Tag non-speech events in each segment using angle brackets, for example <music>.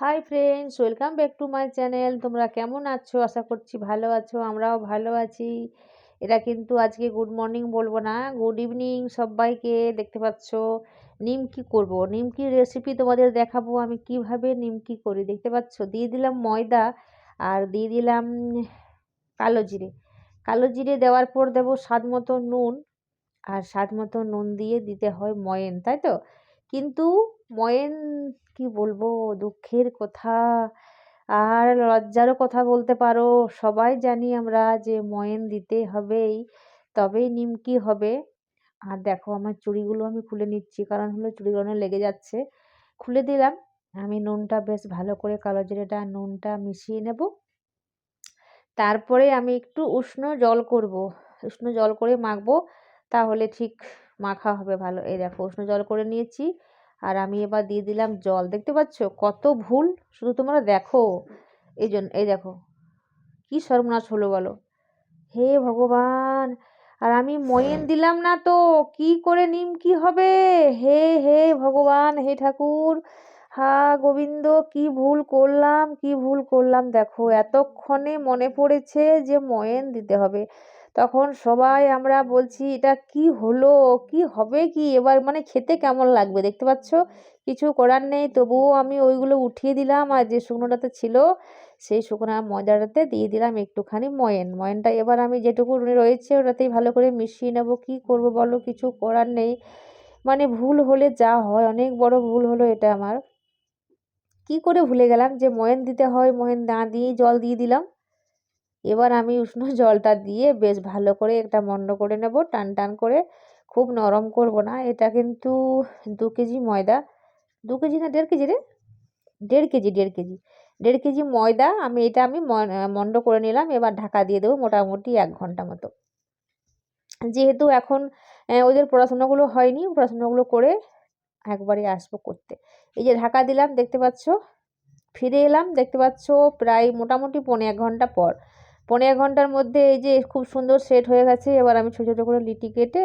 Hi friends welcome back to my channel তোমরা কেমন আছো? আশা করছি ভালো আছো, আমরাও ভালো আছি। এটা কিন্তু আজকে গুড মর্নিং বলব না গুড ইভিনিং সবাইকে দেখতে পাচ্ছ। নিমকি করব? নিমকি রেসিপি তোমাদের দেখাবো? আমি কীভাবে নিমকি করি? দেখতে পাচ্ছ? দিয়ে দিলাম ময়দা আর দিয়ে দিলাম কালো জিরে। কালো জিরে দেওয়ার পর দেবো স্বাদ মতো নুন আর স্বাদ মতো নুন দিয়ে দিতে হয় ময়েন, তাই তো? কিন্তু ময়েন, কি বলব? দুঃখের কথা। আর লজ্জারও কথা বলতে পারো। সবাই জানি আমরা যে ময়েন দিতে হবেই, তবেই নিমকি হবে। আর দেখো, আমার চুড়িগুলো আমি খুলে নিচ্ছি, কারণ হলো চুড়িগুলো লেগে যাচ্ছে। খুলে দিলাম। আমি নুনটা বেশ ভালো করে, কালো জিরেটা নুনটা মিশিয়ে নেব। তারপরে আমি একটু উষ্ণ জল করব। উষ্ণ জল করে মাখবো, তাহলে ঠিক মাখা হবে ভালো। এই দেখো, উষ্ণ জল করে নিয়েছি। আর আমি এবার দিয়ে দিলাম জল। দেখতে পাচ্ছ? কত ভুল। শুধু তোমরা দেখো। এই জন্য, এই দেখো। কি সর্বনাশ হলো বলো। হে ভগবান! আর আমি ময়েন দিলাম না তো? কি করে নিমকি হবে? হে হে ভগবান, হে ঠাকুর! হা গোবিন্দ, কি ভুল করলাম, কি ভুল করলাম দেখো। এতক্ষণে মনে পড়েছে যে ময়েন দিতে হবে। তখন সবাই আমরা বলছি, এটা কি হলো? কি হবে কি? এবার মানে খেতে কেমন লাগবে দেখতে পাচ্ছ? কিছু করার নেই, তবুও আমি ওইগুলো উঠিয়ে দিলাম আর যে শুকনোটাতে ছিল, সেই শুকনো ময়দাটাতে দিয়ে দিলাম একটুখানি ময়েন। ময়েনটা এবার আমি যেটুকু রয়েছে ওটাতেই ভালো করে মিশিয়ে নেব। কি করব বলো? কিছু করার নেই। মানে ভুল হলে যা হয়, অনেক বড় ভুল হলো এটা আমার। কি করে ভুলে গেলাম যে ময়েন দিতে হয়, ময়েন না দিয়ে জল দিয়ে দিলাম। এবার আমি উষ্ণ <laughs> জলটা দিয়ে বেশ ভালো করে একটা মন্ড করে নেব, টান টান করে। খুব নরম করব না, এটা কিন্তু দু কেজি ময়দা। দু কেজি না দেড় কেজি রে? দেড় কেজি দেড় কেজি। দেড় কেজি ময়দা আমি, এটা আমি মন্ড করে নিলাম, এবার ঢাকা দিয়ে দেবো মোটামুটি এক ঘণ্টা মতো। যেহেতু এখন ওদের পড়াশোনাগুলো হয়নি, পড়াশোনাগুলো করে একবারে আসব করতে। এই যে ঢাকা দিলাম, দেখতে পাচ্ছ? ফিরে এলাম, দেখতে পাচ্ছ, প্রায় মোটামুটি পনেরো এক ঘণ্টা পর। পনেরো ঘণ্টার মধ্যে এই যে খুব সুন্দর সেট হয়ে গেছে, এবার আমি ছোটো ছোটো করে লিটি কেটে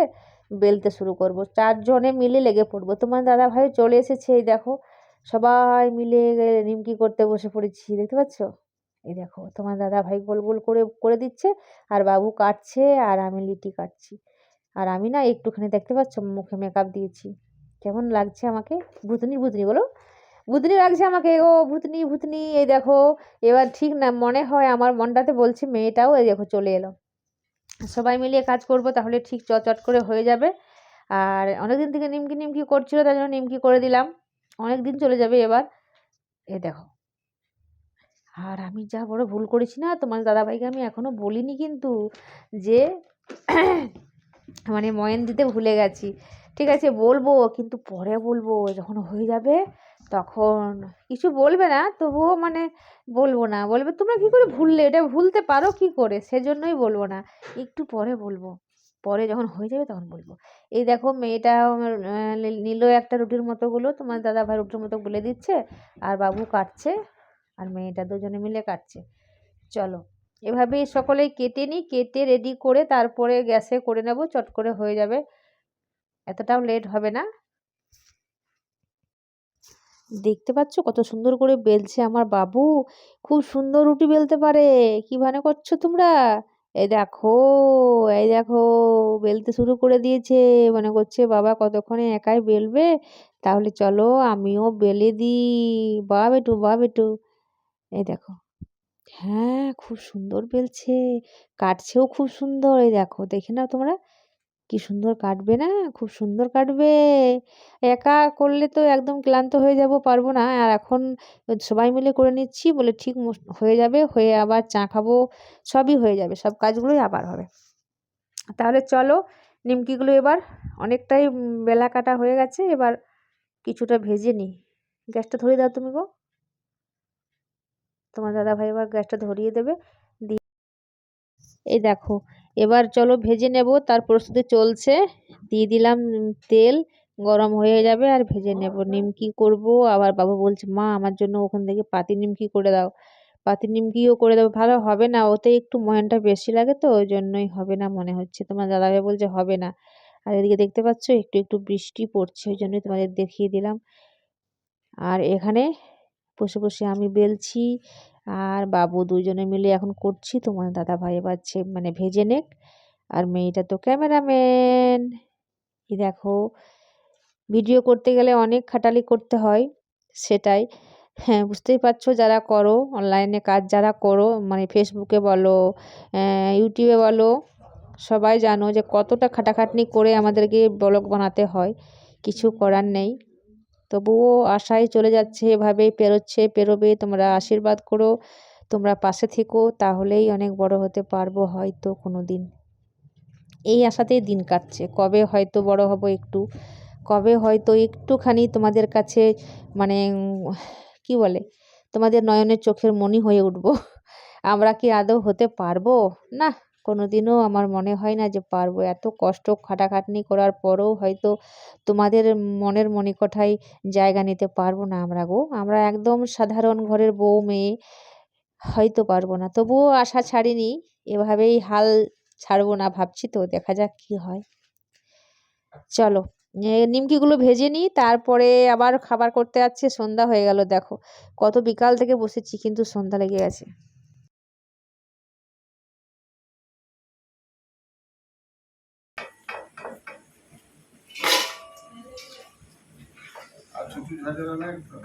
বেলতে শুরু করব। চারজনে মিলে লেগে পড়ব। তোমার দাদা ভাই চলে এসেছে, এই দেখো। সবাই মিলে নিমকি করতে বসে পড়েছি, দেখতে পাচ্ছ? এই দেখো, তোমার দাদা ভাই গোল গোল করে করে দিচ্ছে, আর বাবু কাটছে, আর আমি লিটি কাটছি। আর আমি না একটুখানি, দেখতে পাচ্ছ? মুখে মেকআপ দিয়েছি। কেমন লাগছে আমাকে? ভুতনি ভুতনি বলো। ভূতনি লাগছে আমাকে ও ভূতনি ভূতনি এই দেখো, এবার ঠিক না, মনে হয় আমার মনটাতে বলছে মেয়েটাও এই দেখো চলে এলো। সবাই মিলিয়ে কাজ করব, তাহলে ঠিক চট করে হয়ে যাবে। আর অনেকদিন থেকে নিমকি নিমকি করছিল তার জন্য নিমকি করে দিলাম। অনেক দিন চলে যাবে এবার। এ দেখো। আর আমি যা বড় ভুল করেছি না, তোমার দাদাভাইকে আমি এখনও বলিনি কিন্তু যে মানে ময়ন দিতে ভুলে গেছি। ঠিক আছে, বলব, কিন্তু পরে বলব, যখন হয়ে যাবে তখন কিছু বলবে না, তবুও মানে বলব না। বলবে, তোমরা কী করে ভুললে? এটা ভুলতে পারো কি করে? সেজন্যই বলব না। একটু পরে বলব। পরে যখন হয়ে যাবে তখন বলব। এই দেখো, মেয়েটা নিল একটা রুটির মতোগুলো। তোমার দাদা ভাই রুটির মতো বলে দিচ্ছে, আর বাবু কাটছে, আর মেয়েটা দুজনে মিলে কাটছে। চলো। এভাবেই সকলেই কেটে নিই, কেটে রেডি করে তারপরে গ্যাসে করে নেব, চট করে হয়ে যাবে। এতটাও লেট হবে না। দেখতে পাচ্ছ কত সুন্দর করে বেলছে আমার বাবু। খুব সুন্দর রুটি বেলতে পারে। কি মানে করছ তোমরা? এই দেখো এই দেখো, বেলতে শুরু করে দিয়েছে। মনে করছে বাবা কতক্ষণে একাই বেলবে? তাহলে চলো আমিও বেলে দিই। বা বেটু বা বেটু। এই দেখো। হ্যাঁ খুব সুন্দর বেলছে। কাটছেও খুব সুন্দর। এই দেখো, দেখে নাও তোমরা। কি সুন্দর কাটবে না? খুব সুন্দর কাটবে। একা করলে তো একদম ক্লান্ত হয়ে যাব, পারব না। আর এখন সবাই মিলে করে নিচ্ছি বলে ঠিক হয়ে যাবে। হয়ে আবার চা খাব, সবই হয়ে যাবে। সব কাজগুলোই আবার হবে। তাহলে চলো, নিমকিগুলো এবার অনেকটাই বেলা কাটা হয়ে গেছে, এবার কিছুটা ভেজে নিই। গ্যাসটা ধরিয়ে দাও তুমি গো। তোমার দাদা ভাই এবার গ্যাসটা ধরিয়ে দেবে। এই দেখো, এবার চলো ভেজে নেব, তার প্রস্তুতি চলছে। দিয়ে দিলাম তেল, গরম হয়ে যাবে, আর ভেজে নেব। নিমকি করব, আবার বাবু বলছে, মা, আমার জন্য ওখান থেকে পাতি নিমকি করে দাও। পাতি নিমকিও করে দেবো, ভালো হবে না, ওতে একটু ময়নটা বেশি লাগে তো, ওই জন্যই হবে না মনে হচ্ছে। তোমার দাদাভাই বলছে, হবে না। আর এদিকে দেখতে পাচ্ছ, একটু একটু বৃষ্টি পড়ছে, ওই জন্যই তোমাদের দেখিয়ে দিলাম। আর এখানে বসে বসে আমি বেলছি আর বাবু দুজনে মিলে এখন করছি, তোমার দাদা ভাই বাচ্চে মানে ভেজে নেক। আর মেয়েটা তো ক্যামেরাম্যান। এই দেখো, ভিডিও করতে গেলে অনেক খাটালি করতে হয়, সেটাই। হ্যাঁ বুঝতেই পারছ যারা করো, অনলাইনে কাজ যারা করো মানে ফেসবুকে বলো ইউটিউবে বলো, সবাই জানো যে কতটা খাটাখাটনি করে আমাদেরকে ব্লগ বানাতে হয়, কিছু করার নেই। তবুও আশায় চলে যাচ্ছে, এভাবেই পেরোচ্ছে, পেরোবে, তোমরা আশীর্বাদ করো, তোমরা পাশে থেকো, তাহলেই অনেক বড় হতে পারব হয়তো কোনো দিন এই আশাতেই দিন কাটছে, কবে হয়তো বড় হব একটু, কবে হয়তো একটুখানি তোমাদের কাছে মানে কি বলে, তোমাদের নয়নের চোখের মনি হয়ে উঠবো। আমরা কি আদৌ হতে পারব? না কোনো দিনও আমার মনে হয় না যে পারব। এত কষ্ট খাটাখাটনি করার পরেও হয়তো তোমাদের মনের মণিকোঠায় জায়গা নিতে পারব না আমরা গো। আমরা একদম সাধারণ ঘরের বউ মেয়ে, হয়তো পারব না। তবুও আশা ছাড়িনি, এভাবেই হাল ছাড়বো না ভাবছি তো, দেখা যাক কি হয়। চলো নিমকিগুলো ভেজে নিই, তারপরে আবার খাবার করতে যাচ্ছে, সন্ধ্যা হয়ে গেল, দেখো। কত বিকাল থেকে বসেছি, কিন্তু সন্ধ্যা লেগে গেছে। পঁচিশ হাজার লাগতো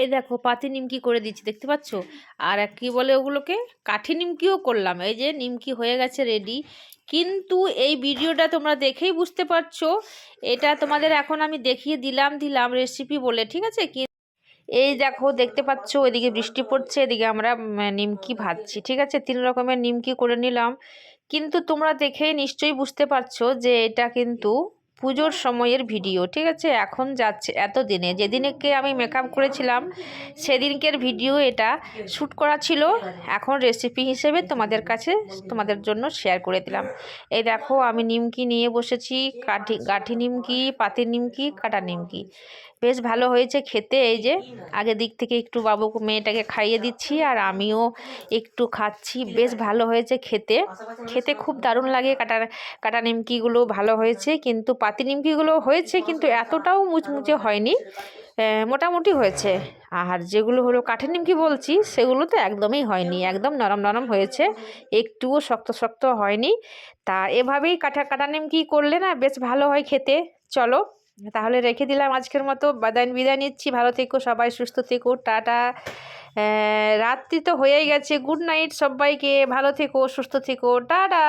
এই দেখো পাতি নিমকি করে দিচ্ছি, দেখতে পাচ্ছ? আর এক কী বলে ওগুলোকে? কাঠি নিমকিও করলাম, এই যে নিমকি হয়ে গেছে রেডি কিন্তু এই ভিডিওটা তোমরা দেখেই বুঝতে পারছ, এটা তোমাদের এখন আমি দেখিয়ে দিলাম দিলাম রেসিপি বলে, ঠিক আছে? কি এই দেখো, দেখতে পাচ্ছ, এদিকে বৃষ্টি পড়ছে, এদিকে আমরা নিমকি ভাজছি, ঠিক আছে? তিন রকমের নিমকি করে নিলাম। কিন্তু তোমরা দেখেই নিশ্চয়ই বুঝতে পারছ যে এটা কিন্তু পুজোর সময়ের ভিডিও, ঠিক আছে? এখন যাচ্ছে এত দিনে যেদিনকে আমি মেকআপ করেছিলাম, সেদিনকের ভিডিও এটা শ্যুট করা ছিল। এখন রেসিপি হিসেবে তোমাদের কাছে, তোমাদের জন্য শেয়ার করে দিলাম। এই দেখো, আমি নিমকি নিয়ে বসেছি, কাঠি, গাঠি নিমকি পাতি নিমকি, কাটা নিমকি। বেশ ভালো হয়েছে খেতে, এই যে আগে দিক থেকে একটু বাবু মেয়েটাকে খাইয়ে দিচ্ছি আর আমিও একটু খাচ্ছি, বেশ ভালো হয়েছে খেতে। খেতে খুব দারুণ লাগে কাটা কাটা নিমকিগুলো ভালো হয়েছে, কিন্তু পাতি নিমকিগুলো হয়েছে কিন্তু এতটাও মুচমুচে হয়নি মোটামুটি হয়েছে। আর যেগুলো হলো কাঠের নিমকি বলছি, সেগুলো তো একদমই হয়নি, একদম নরম নরম হয়েছে, একটুও শক্ত শক্ত হয়নি। তা এভাবেই কাঠা, কাটা নিমকি করলে না বেশ ভালো হয় খেতে। চলো তাহলে রেখে দিলাম আজকের মতো। বাদান বিদায় নিচ্ছি। ভালো থেকো সবাই, সুস্থ থেকো। টাটা। রাত্রি তো হয়েই গেছে। গুড নাইট সবাইকে। ভালো থেকো, সুস্থ থেকো। টাটা।